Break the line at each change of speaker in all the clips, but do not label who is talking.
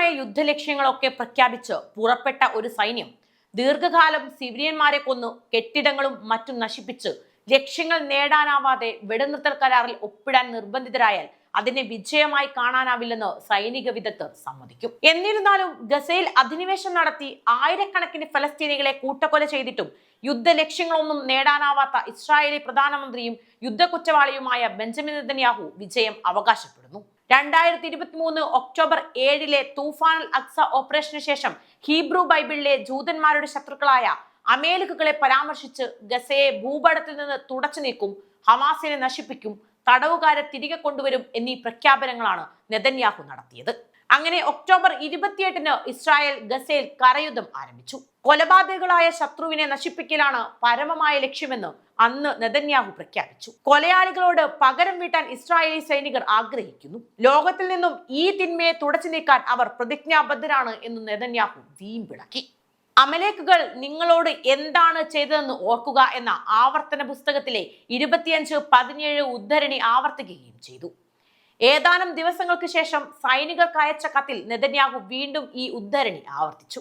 കൃത്യമായ യുദ്ധലക്ഷ്യങ്ങളൊക്കെ പ്രഖ്യാപിച്ച് പുറപ്പെട്ട ഒരു സൈന്യം ദീർഘകാലം സിവിലിയന്മാരെ കൊന്നു കെട്ടിടങ്ങളും മറ്റും നശിപ്പിച്ച് ലക്ഷ്യങ്ങൾ നേടാനാവാതെ വെടിനിർത്തൽ കരാറിൽ ഒപ്പിടാൻ നിർബന്ധിതരായാൽ അതിനെ വിജയമായി കാണാനാവില്ലെന്ന് സൈനിക വിദഗ്ധർ സമ്മതിക്കും. എന്നിരുന്നാലും ഗസയിൽ അധിനിവേശം നടത്തി ആയിരക്കണക്കിന് ഫലസ്തീനികളെ കൂട്ടക്കൊല ചെയ്തിട്ടും യുദ്ധ ലക്ഷ്യങ്ങളൊന്നും നേടാനാവാത്ത ഇസ്രായേലി പ്രധാനമന്ത്രിയും യുദ്ധ കുറ്റവാളിയുമായ ബെഞ്ചമിൻ നെതന്യാഹു വിജയം അവകാശപ്പെടുന്നു. രണ്ടായിരത്തി ഇരുപത്തി മൂന്ന് ഒക്ടോബർ ഏഴിലെ തൂഫാൻ അക്സ ഓപ്പറേഷന് ശേഷം ഹീബ്രു ബൈബിളിലെ ജൂതന്മാരുടെ ശത്രുക്കളായ അമേലിക്കുകളെ പരാമർശിച്ച് ഗസയെ ഭൂപടത്തിൽ നിന്ന് തുടച്ചു നീക്കും ഹമാസിനെ നശിപ്പിക്കും തടവുകാരെ തിരികെ കൊണ്ടുവരും എന്നീ പ്രഖ്യാപനങ്ങളാണ് നെതന്യാഹു നടത്തിയത്. അങ്ങനെ ഒക്ടോബർ ഇരുപത്തിയെട്ടിന് ഇസ്രായേൽ ഗസയിൽ കരയുദ്ധം ആരംഭിച്ചു. കൊലപാതകളായ ശത്രുവിനെ നശിപ്പിക്കലാണ് പരമമായ ലക്ഷ്യമെന്ന് അന്ന് നെതന്യാഹു പ്രഖ്യാപിച്ചു. കൊലയാളികളോട് പകരം വീട്ടാൻ ഇസ്രായേലി സൈനികർ ആഗ്രഹിക്കുന്നു. ലോകത്തിൽ നിന്നും ഈ തിന്മയെ തുടച്ചു നീക്കാൻ അവർ പ്രതിജ്ഞാബദ്ധരാണ് എന്ന് നെതന്യാഹു വീമ്പിളക്കി അമലേക്കുകൾ നിങ്ങളോട് എന്താണ് ചെയ്തതെന്ന് ഓർക്കുക എന്ന ആവർത്തന പുസ്തകത്തിലെ ഇരുപത്തിയഞ്ച് പതിനേഴ് ഉദ്ധരണി ആവർത്തിക്കുകയും ചെയ്തു. ഏതാനും ദിവസങ്ങൾക്ക് ശേഷം സൈനികർക്ക് അയച്ച കത്തിൽ നെതന്യാഹു വീണ്ടും ഈ ഉദ്ധരണി ആവർത്തിച്ചു.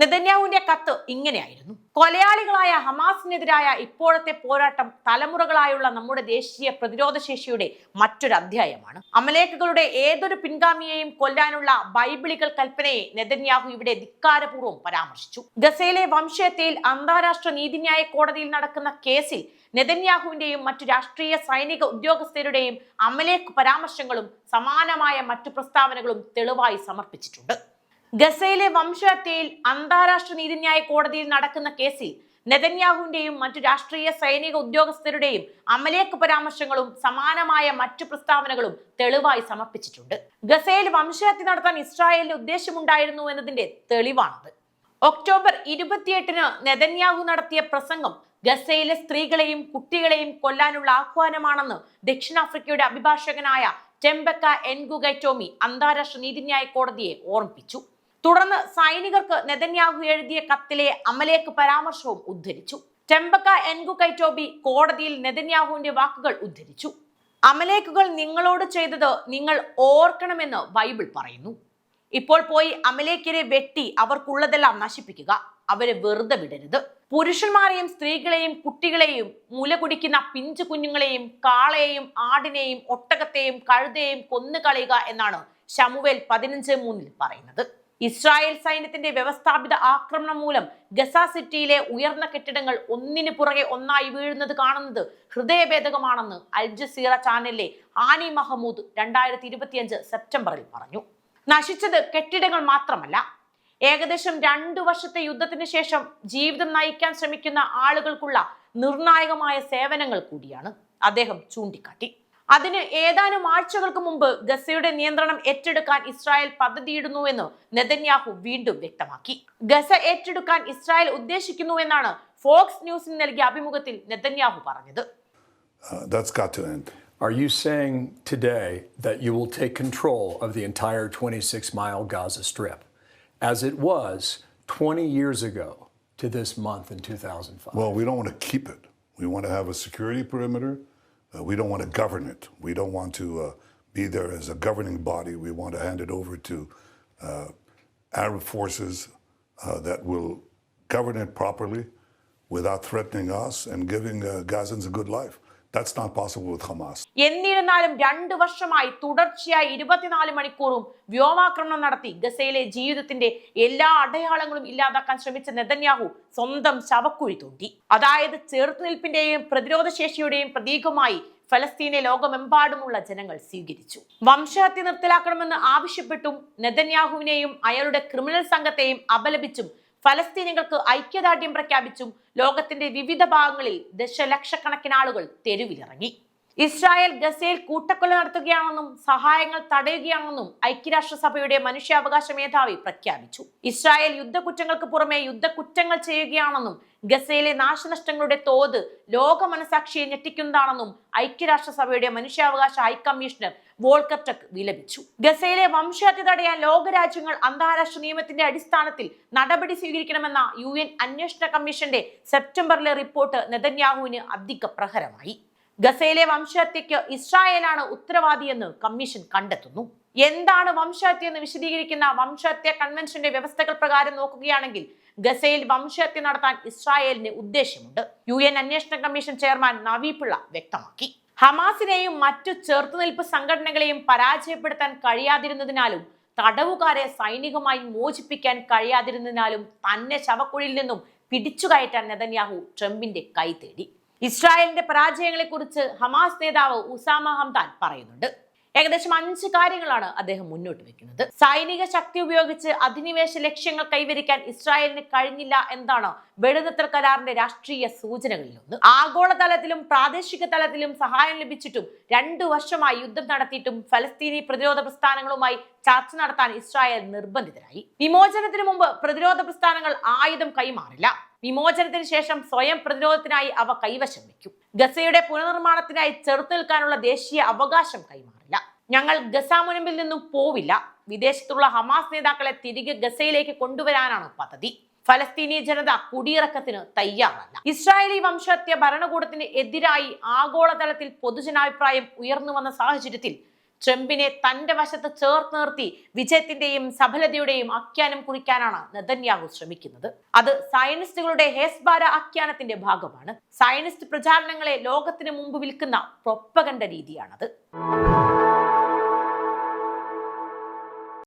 നെതന്യാഹുവിന്റെ കത്ത് ഇങ്ങനെയായിരുന്നു. കൊലയാളികളായ ഹമാസിനെതിരായ ഇപ്പോഴത്തെ പോരാട്ടം തലമുറകളായുള്ള നമ്മുടെ ദേശീയ പ്രതിരോധ ശേഷിയുടെ മറ്റൊരു അധ്യായമാണ്. അമലേഖകളുടെ ഏതൊരു പിൻഗാമിയെയും കൊല്ലാനുള്ള ബൈബിളിക്കൽ കൽപ്പനയെ നെതന്യാഹു ഇവിടെ ധിക്കാരപൂർവം പരാമർശിച്ചു. ഗസയിലെ വംശഹത്യയിൽ അന്താരാഷ്ട്ര നീതിന്യായ കോടതിയിൽ നടക്കുന്ന കേസിൽ നെതന്യാഹുവിന്റെയും മറ്റു രാഷ്ട്രീയ സൈനിക ഉദ്യോഗസ്ഥരുടെയും അമലേഖ് പരാമർശങ്ങളും സമാനമായ മറ്റു പ്രസ്താവനകളും തെളിവായി സമർപ്പിച്ചിട്ടുണ്ട്. ഗസയിലെ വംശഹത്യയിൽ അന്താരാഷ്ട്ര നീതിന്യായ കോടതിയിൽ നടക്കുന്ന കേസിൽ നെതന്യാഹുവിന്റെയും മറ്റു രാഷ്ട്രീയ സൈനിക ഉദ്യോഗസ്ഥരുടെയും അമലേക്ക് പരാമർശങ്ങളും സമാനമായ മറ്റു പ്രസ്താവനകളും തെളിവായി സമർപ്പിച്ചിട്ടുണ്ട്. ഗസയിൽ വംശഹത്യ നടത്താൻ ഇസ്രായേലിന് ഉദ്ദേശമുണ്ടായിരുന്നു എന്നതിന്റെ തെളിവാണത്. ഒക്ടോബർ ഇരുപത്തിയെട്ടിന് നെതന്യാഹു നടത്തിയ പ്രസംഗം ഗസയിലെ സ്ത്രീകളെയും കുട്ടികളെയും കൊല്ലാനുള്ള ആഹ്വാനമാണെന്ന് ദക്ഷിണാഫ്രിക്കയുടെ അഭിഭാഷകനായ ടെംബക്ക എൻഗുഗൈറ്റോമി അന്താരാഷ്ട്ര നീതിന്യായ കോടതിയെ ഓർമ്മിപ്പിച്ചു. തുടർന്ന് സൈനികർക്ക് നെതന്യാഹു എഴുതിയ കത്തിലെ അമലേക്ക് പരാമർശവും ഉദ്ധരിച്ചു. ടെമ്പക്ക എൻഗു കൈറ്റോബി കോടതിയിൽ നെതന്യാഹുവിന്റെ വാക്കുകൾ ഉദ്ധരിച്ചു. അമലേക്കുകൾ നിങ്ങളോട് ചെയ്തത് നിങ്ങൾ ഓർക്കണമെന്ന് ബൈബിൾ പറയുന്നു. ഇപ്പോൾ പോയി അമലേക്കരെ വെട്ടി അവർക്കുള്ളതെല്ലാം നശിപ്പിക്കുക. അവരെ വെറുതെ വിടരുത്. പുരുഷന്മാരെയും സ്ത്രീകളെയും കുട്ടികളെയും മുല കുടിക്കുന്ന പിഞ്ചു കുഞ്ഞുങ്ങളെയും കാളയെയും ആടിനെയും ഒട്ടകത്തെയും കഴുതയെയും കൊന്നുകളയുക എന്നാണ് ശമുവേൽ പതിനഞ്ച് മൂന്നിൽ പറയുന്നത്. ഇസ്രായേൽ സൈന്യത്തിന്റെ വ്യവസ്ഥാപിത ആക്രമണം മൂലം ഗസ സിറ്റിയിലെ ഉയർന്ന കെട്ടിടങ്ങൾ ഒന്നിനു പുറകെ ഒന്നായി വീഴുന്നത് കാണുന്നത് ഹൃദയഭേദകമാണെന്ന് അൽ ജസീറ ചാനലിലെ ആനി മഹമ്മൂദ് രണ്ടായിരത്തി ഇരുപത്തിയഞ്ച് സെപ്റ്റംബറിൽ പറഞ്ഞു. നശിച്ചത് കെട്ടിടങ്ങൾ മാത്രമല്ല ഏകദേശം രണ്ടു വർഷത്തെ യുദ്ധത്തിന് ശേഷം ജീവിതം നയിക്കാൻ ശ്രമിക്കുന്ന ആളുകൾക്കുള്ള നിർണായകമായ സേവനങ്ങൾ കൂടിയാണ് അദ്ദേഹം ചൂണ്ടിക്കാട്ടി. അതിന് ഏതാനും ആഴ്ചകൾക്ക് മുമ്പ് ഗസയുടെ നിയന്ത്രണം ഏറ്റെടുക്കാൻ ഇസ്രായേൽ പദ്ധതിയിടുന്നുവെന്ന് നെതന്യാഹു വീണ്ടും വ്യക്തമാക്കി ഗസ ഏറ്റെടുക്കാൻ ഇസ്രായേൽ ഉദ്ദേശിക്കുന്നു എന്നാണ് ഫോക്സ് ന്യൂസിന് നൽകിയ അഭിമുഖത്തിൽ നെതന്യാഹു പറഞ്ഞത്
Uh.
Are you saying today that you will take control of the entire 26 mile Gaza Strip as it was 20 years ago to this month in 2005?
Well, we don't want to keep it. We want to have a security perimeter. Uh, we don't want to govern it. We don't want to uh, be there as a governing body. We want to hand it over to uh, Arab forces uh, that will govern it properly without threatening us and giving uh, Gazans a good life. That's not possible with Hamas.
എന്നിരുന്നാലും രണ്ട് വർഷമായി തുടർച്ചയായി ഇരുപത്തിനാല് മണിക്കൂറും വ്യോമാക്രമണം നടത്തി ഗസയിലെ ജീവിതത്തിന്റെ എല്ലാ അടയാളങ്ങളും ഇല്ലാതാക്കാൻ ശ്രമിച്ച നെതന്യാഹു സ്വന്തം ശവക്കുഴി തോണ്ടി അതായത് ചെറുത്തുനിൽപ്പിന്റെയും പ്രതിരോധ ശേഷിയുടെയും പ്രതീകമായി ഫലസ്തീനെ ലോകമെമ്പാടുമുള്ള ജനങ്ങൾ സ്വീകരിച്ചു വംശഹത്യ നിർത്തലാക്കണമെന്ന് ആവശ്യപ്പെട്ടും നെതന്യാഹുവിനെയും അയാളുടെ ക്രിമിനൽ സംഘത്തെയും അപലപിച്ചും ഫലസ്തീനികൾക്ക് ഐക്യദാർഢ്യം പ്രഖ്യാപിച്ചും ലോകത്തിന്റെ വിവിധ ഭാഗങ്ങളിൽ ദശലക്ഷക്കണക്കിന് ആളുകൾ തെരുവിലിറങ്ങി. ഇസ്രായേൽ ഗസയിൽ കൂട്ടക്കൊല നടത്തുകയാണെന്നും സഹായങ്ങൾ തടയുകയാണെന്നും ഐക്യരാഷ്ട്രസഭയുടെ മനുഷ്യാവകാശ മേധാവി പ്രഖ്യാപിച്ചു. ഇസ്രായേൽ യുദ്ധക്കുറ്റങ്ങൾക്ക് പുറമെ യുദ്ധക്കുറ്റങ്ങൾ ചെയ്യുകയാണെന്നും ഗസയിലെ നാശനഷ്ടങ്ങളുടെ തോത് ലോക മനസാക്ഷിയെ ഞെട്ടിക്കുന്നതാണെന്നും ഐക്യരാഷ്ട്രസഭയുടെ മനുഷ്യാവകാശ ഹൈക്കമ്മീഷണർ വോൾക്കർ ടക്ക് വിലപിച്ചു. ഗസയിലെ വംശഹത്യ തടയാൻ ലോകരാജ്യങ്ങൾ അന്താരാഷ്ട്ര നിയമത്തിന്റെ അടിസ്ഥാനത്തിൽ നടപടി സ്വീകരിക്കണമെന്ന യു അന്വേഷണ കമ്മീഷന്റെ സെപ്റ്റംബറിലെ റിപ്പോർട്ട് നെതന്യാഹുവിന് അധിക പ്രഹരമായി ഗസയിലെ വംശഹത്യയ്ക്ക് ഇസ്രായേലാണ് ഉത്തരവാദിയെന്ന് കമ്മീഷൻ കണ്ടെത്തുന്നു. എന്താണ് വംശഹത്യ എന്ന് വിശദീകരിക്കുന്ന വംശഹത്യ കൺവെൻഷന്റെ വ്യവസ്ഥകൾ പ്രകാരം നോക്കുകയാണെങ്കിൽ ഗസയിൽ വംശഹത്യ നടത്താൻ ഇസ്രായേലിന് ഉദ്ദേശമുണ്ട്. യു എൻ അന്വേഷണ കമ്മീഷൻ ചെയർമാൻ നവീപിള്ള വ്യക്തമാക്കി. ഹമാസിനെയും മറ്റു ചെറുത്തുനിൽപ്പ് സംഘടനകളെയും പരാജയപ്പെടുത്താൻ കഴിയാതിരുന്നതിനാലും തടവുകാരെ സൈനികമായി മോചിപ്പിക്കാൻ കഴിയാതിരുന്നതിനാലും തന്നെ ശവക്കുഴിയിൽ നിന്നും പിടിച്ചുകയറ്റാൻ നെതന്യാഹു ട്രംപിന്റെ കൈ തേടി. ഇസ്രായേലിന്റെ പരാജയങ്ങളെക്കുറിച്ച് ഹമാസ് നേതാവ് ഉസാമ ഹംദാൻ പറയുന്നുണ്ട്. ഏകദേശം അഞ്ച് കാര്യങ്ങളാണ് അദ്ദേഹം മുന്നോട്ട് വെക്കുന്നത്. സൈനിക ശക്തി ഉപയോഗിച്ച് അധിനിവേശ ലക്ഷ്യങ്ങൾ കൈവരിക്കാൻ ഇസ്രായേലിന് കഴിഞ്ഞില്ല എന്നാണ് വെടിനിർത്തൽ കരാറിന്റെ രാഷ്ട്രീയ സൂചനകളിലൊന്ന് ആഗോളതലത്തിലും പ്രാദേശിക തലത്തിലും സഹായം ലഭിച്ചിട്ടും രണ്ടു വർഷമായി യുദ്ധം നടത്തിയിട്ടും ഫലസ്തീനി പ്രതിരോധ പ്രസ്ഥാനങ്ങളുമായി ചർച്ച നടത്താൻ ഇസ്രായേൽ നിർബന്ധിതരായി. വിമോചനത്തിന് മുമ്പ് പ്രതിരോധ പ്രസ്ഥാനങ്ങൾ ആയുധം കൈമാറില്ല. വിമോചനത്തിന് ശേഷം സ്വയം പ്രതിരോധത്തിനായി അവ കൈവശം വയ്ക്കും. ഗസയുടെ പുനർനിർമ്മാണത്തിനായി ചെറുത്തു നിൽക്കാനുള്ള ദേശീയ അവകാശം കൈമാറില്ല. ഞങ്ങൾ ഗസ മുനമ്പിൽ നിന്നും പോവില്ല. വിദേശത്തുള്ള ഹമാസ് നേതാക്കളെ തിരികെ ഗസയിലേക്ക് കൊണ്ടുവരാനാണ് പദ്ധതി. ഫലസ്തീനി ജനത കുടിയിറക്കത്തിന് തയ്യാറല്ല. ഇസ്രായേലി വംശഹത്യ ഭരണകൂടത്തിന് എതിരായി ആഗോളതലത്തിൽ പൊതുജനാഭിപ്രായം ഉയർന്നു വന്ന സാഹചര്യത്തിൽ ട്രംപിനെ തന്റെ വശത്ത് ചേർത്ത് നിർത്തി വിജയത്തിന്റെയും സഫലതയുടെയും ആഖ്യാനം കുറിക്കാനാണ് നെതന്യാഹു ശ്രമിക്കുന്നത്. അത് സയനിസ്റ്റുകളുടെ ഹേസ്ബാര ആഖ്യാനത്തിന്റെ ഭാഗമാണ്. സയനിസ്റ്റ് പ്രചാരണങ്ങളെ ലോകത്തിന് മുമ്പ് വിൽക്കുന്ന പ്രൊപ്പകണ്ട രീതിയാണത്.